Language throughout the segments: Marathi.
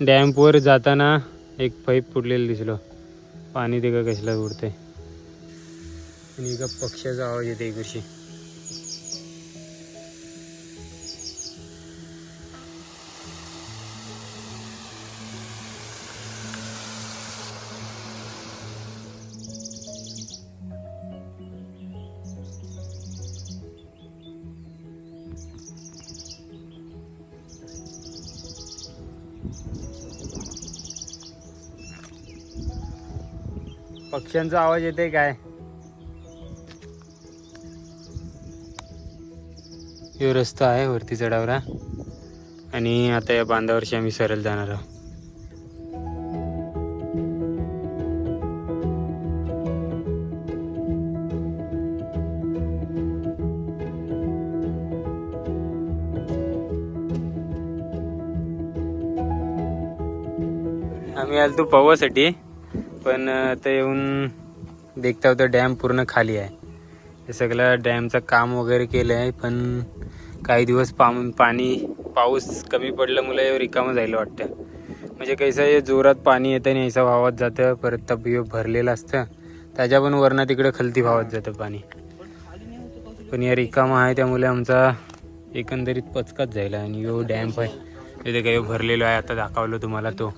डॅम्पवर जाताना एक पाईप फुटलेलं दिसलो. पाणी ते का कसला उडते आणि एका पक्ष्याचा आवाज येते एक पक्ष्यांचा आवाज येते काय? यो रस्ता आहे वरती चढावरा. आणि आता या बांधावरशी आम्ही सरळ जाणार आहोत. आम्ही आलतो पवासाठी. पण आता येऊन देखता होता डॅम पूर्ण खाली आहे. हे सगळं डॅमचं काम वगैरे केलं आहे पण काही दिवस पाम पाणी पाऊस कमी पडल्यामुळे हे रिकामं जायला वाटतं. म्हणजे कसं आहे जोरात पाणी येतं आणि ऐसा वाहत जातं परत तबियो भरलेलं असतं. त्याच्या पण वरनं तिकडं खलती वाहत जातं पाणी. पण या रिकामा आहे त्यामुळे आमचा एकंदरीत पचकाच जायला आणि यो डॅम्प आहे. तिथे काही भरलेलो आहे आता दाखवलो तुम्हाला तो.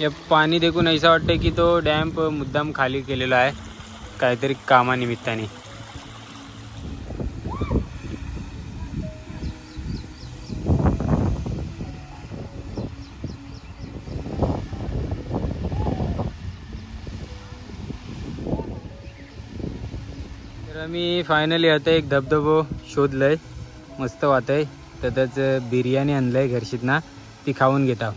या पाणी देखून असं वाटतं की तो डॅम्प मुद्दाम खाली केलेला आहे काहीतरी कामानिमित्ताने. तर आम्ही फायनली आता एक धबधबो शोधलंय. मस्त वाटय तर त्याच बिर्याणी आणलंय घरशीत ना ती खाऊन घेता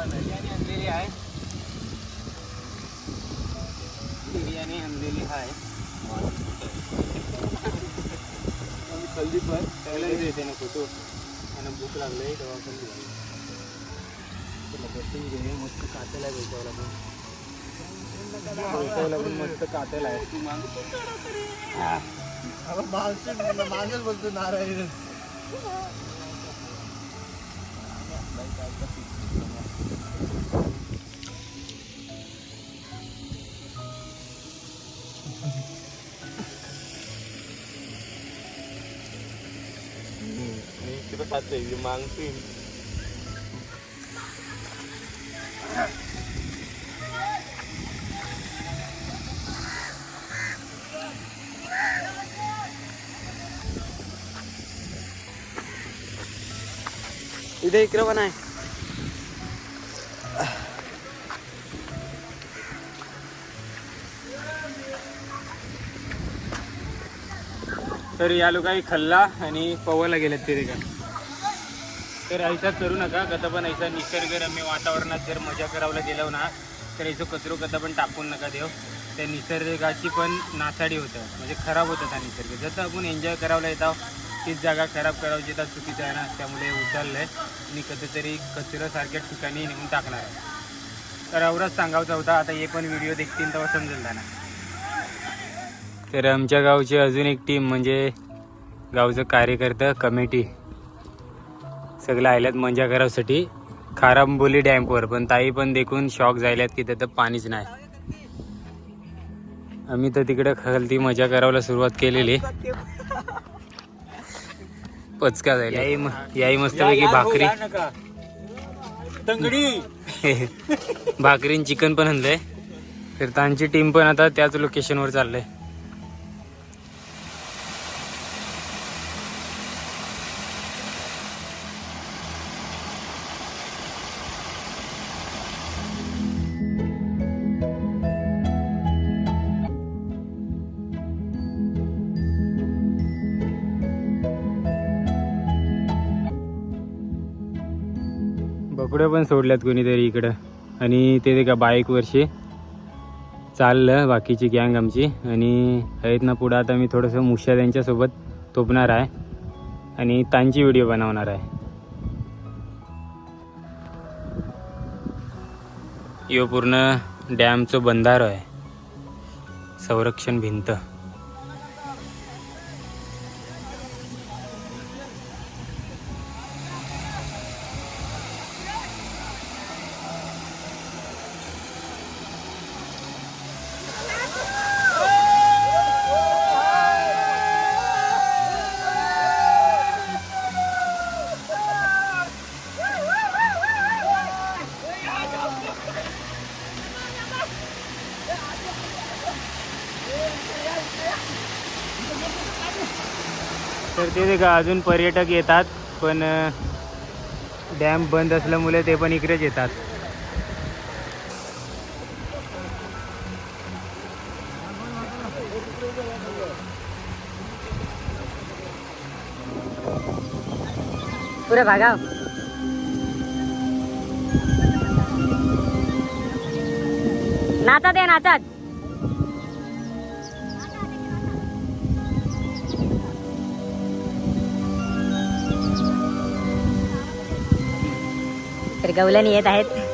बिर्याणी आणलेली आहे बिर्याणी आणलेली आहे कल्दी पण त्याला येते ना फोटो आणि भूक लागले तेव्हा पण बसून घे मस्त कातेला भेटायला लागून भेटायला पण मस्त काटेला आहे माणसं माणसं बोलतो नारायण dia mangsin इथे इकडं पण आहे तर या लोकांनी खल्ला आणि पवायला गेलेत ते का तर ऐसा करू नका. कसं पण ऐसा निसर्गरम्य वातावरणात जर मजा करायला गेलो ना तर याचं कचरो कसं पण टाकून नका देव त्या निसर्गाची पण नासाडी होतं. म्हणजे खराब होतं हा निसर्ग. जसं आपण एन्जॉय करायला येतो तीच जागा खराब करायची तर चुकीचं आहे ना त्यामुळे उचललं आहे आणि कधीतरी कचऱ्यासारख्या ठिकाणी नेऊन टाकणार आहे. तर एवढंच सांगायचा होता. आता हे पण व्हिडिओ देखतील तेव्हा समजेल त्यांना. तर आमच्या गावची अजून एक टीम म्हणजे गावचं कार्यकर्ता कमिटी. सगळं आल्यात मजा करायसाठी. खारांबोली डॅम्पवर पण ताई पण देखून शॉक झाल्यात की तिथं पाणीच नाही. आम्ही तर तिकडे खालती मजा करायला सुरुवात केलेली. पचका जायला याही म- याही मस्तपैकी भाकरी. तंगडी. भाकरीन चिकन पण आणलंय. तर त्यांची टीम पण आता त्याच लोकेशनवर चाललंय. बकड्या पण सोडल्यात कोणीतरी इकडं. आणि ते ते का बाईक वर्षी चाललं बाकीची गँग आमची. आणि आहेत ना पुढं आता मी थोडंसं मुशा त्यांच्यासोबत तोपणार आहे. आणि त्यांची व्हिडिओ बनवणार आहे. यो पूर्ण डॅमचं बंधारो आहे. संरक्षण भिंत. इथे का अजून पर्यटक येतात पण डॅम बंद असल्यामुळे ते पण इकडेच येतात. पुरे भागा. नाचत आहे नाचत. तर गवल्यानी येत आहेत.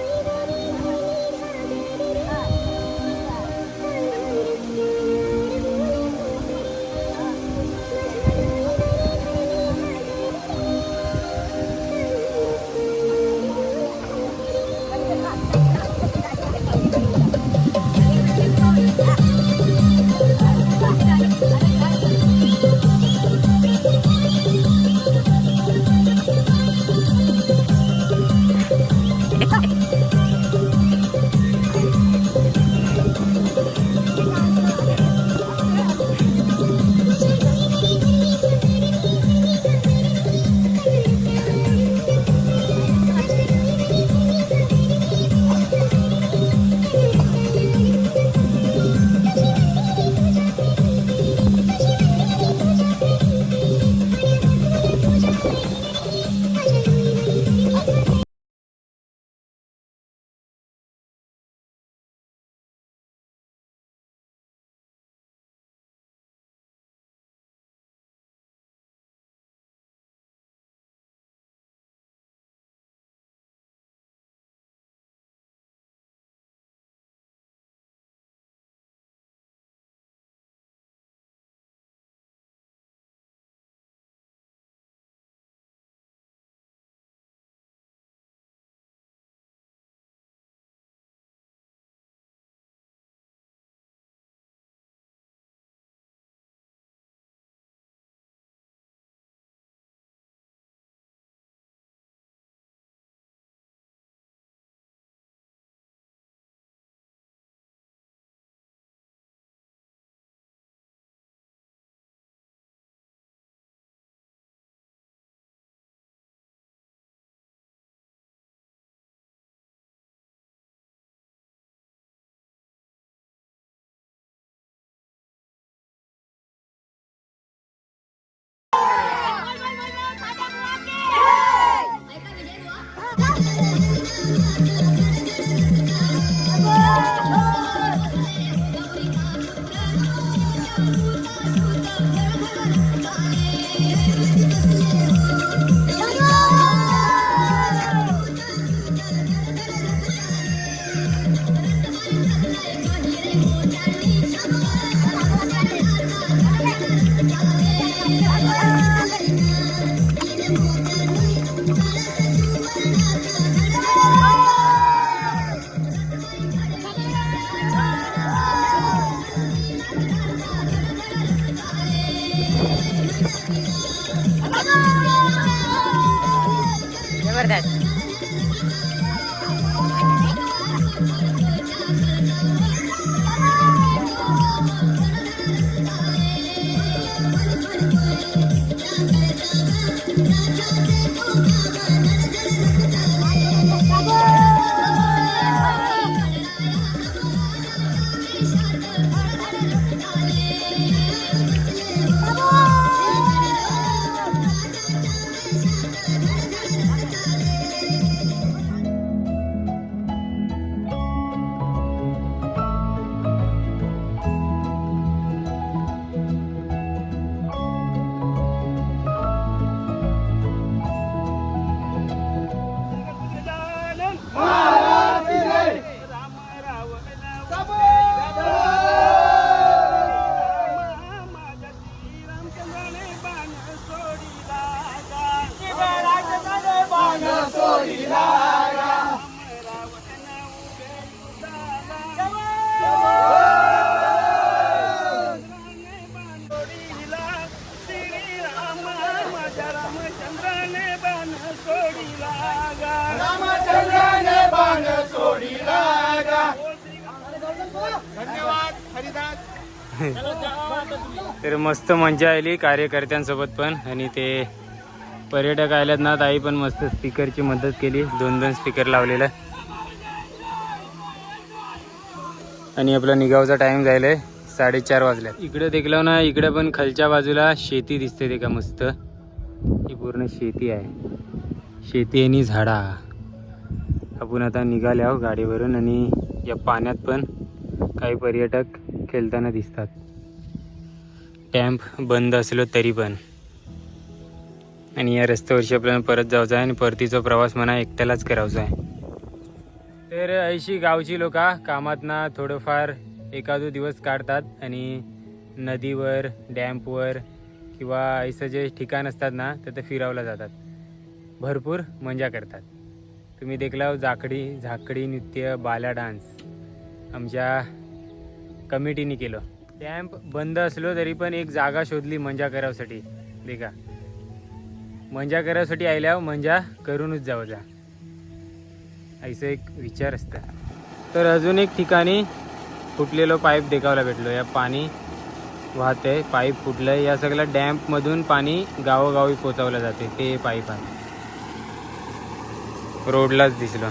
Thank you. मस्त मजा आली कार्यकर्त्यांसोबत पण. आणि ते पर्यटक आल्यात ना ताई पण मस्त स्पीकरची मदत केली. दोन दोन स्पीकर लावलेलं. आणि आपला निघावचा टाईम झालाय साडेचार वाजल्यात. इकडे देखलं ना इकडे पण खालच्या बाजूला शेती दिसते ते का मस्त. ही पूर्ण शेती आहे. शेती आणि झाडा. आपण आता निघाले आहो गाडीवरून आणि या पाण्यात पण काही पर्यटक खेळताना दिसतात. कॅम्प बंद असलो तरी पण. आणि या रस्त्यावरशी आपल्याला परत जायचं आहे आणि परतीचा प्रवास म्हणा एकट्यालाच करायचा आहे तर अशी गावची लोक कामातना थोडंफार एखादो दिवस काढतात आणि नदीवर डॅम्पवर किंवा असं जे ठिकाण असतात ना तिथं फिरवलं जातात. भरपूर मजा करतात. तुम्ही देखला जाकडी झाकडी नृत्य बाला डान्स आमच्या कमिटीने केलं. कॅम्प बंद असलो तरी पण एक जागा शोधली मंजा करावसाठी. देखा मंजा करावसाठी आयल्यावर मंजा करूनच जावं जा. असं एक विचार असता. तर अजून एक ठिकाणी फुटलेलो पाईप देखावला भेटलो. या पाणी वाहतंय पाईप फुटलंय. या सगळ्या डॅम्पमधून पाणी गावोगावी पोचवलं जाते. ते पाईप आहे. रोडलाच दिसलं.